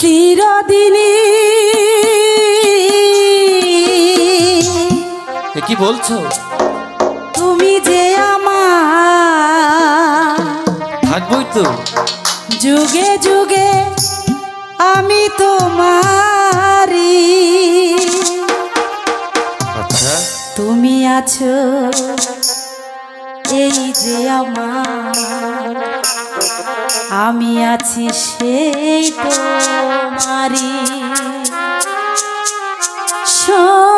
চিরদিনই। কি বলছো? তুমি যে আমার থাকবোই তো। যুগে যুগে আমি তোমারি আচ্ছা। তুমি আছো এই যে আমার। আমি আছি সেই তোমারি সঙ্গী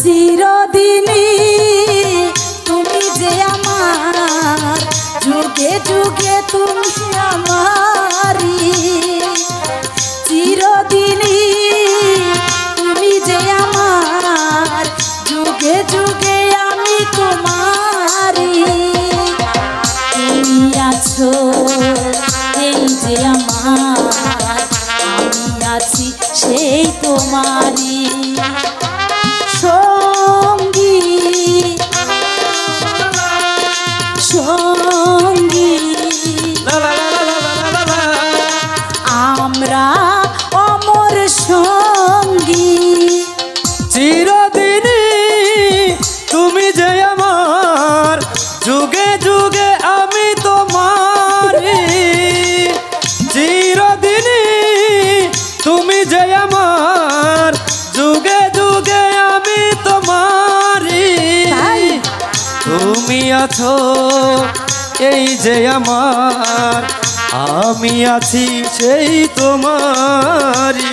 চিরদিনই তুমি যে আমার, যুগে যুগে তুমি আমারি চিরদিনই তুমি যে আমার, যুগে যুগে আমি তোমারি তুমি আছো এই যে আমার। তুমি আছো এই যে আমার আমি আছি সেই তোমারি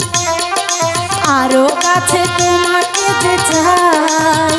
আরও কাছে তোমাকে যে চাই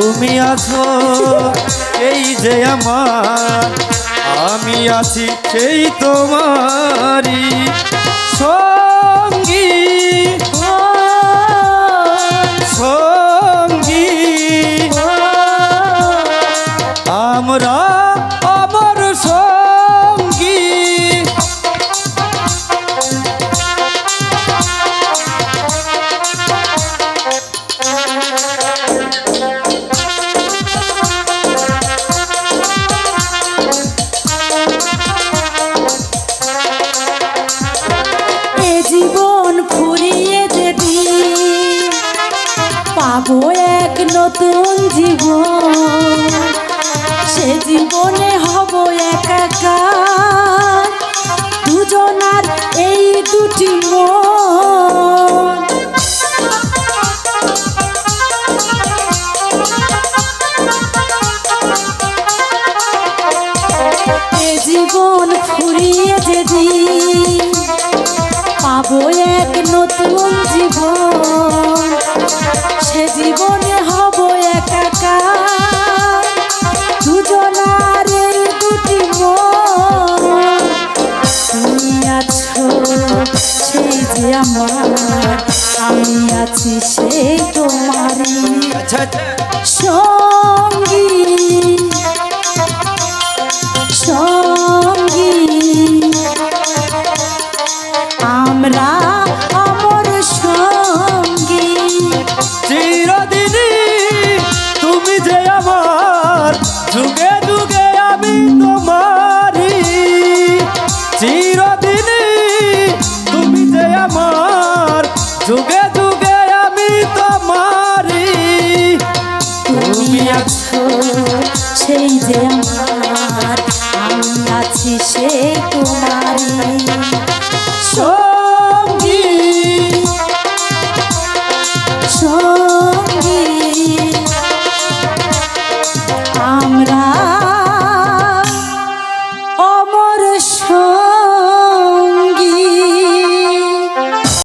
তুমি আছো এই যে আমার। আমি আছি সেই তোমারি সঙ্গী নতুন জীবন, সে জীবনে হব একা দুজনার এই দুটি জীবন ফুরিয়ে যেদি পাবো এক নতুন জীবন। আমার আমি আছি সে তোমারই সঙ্গী সঙ্গী আছো সেই যে আমার আমি আছি সেই তোমার সঙ্গী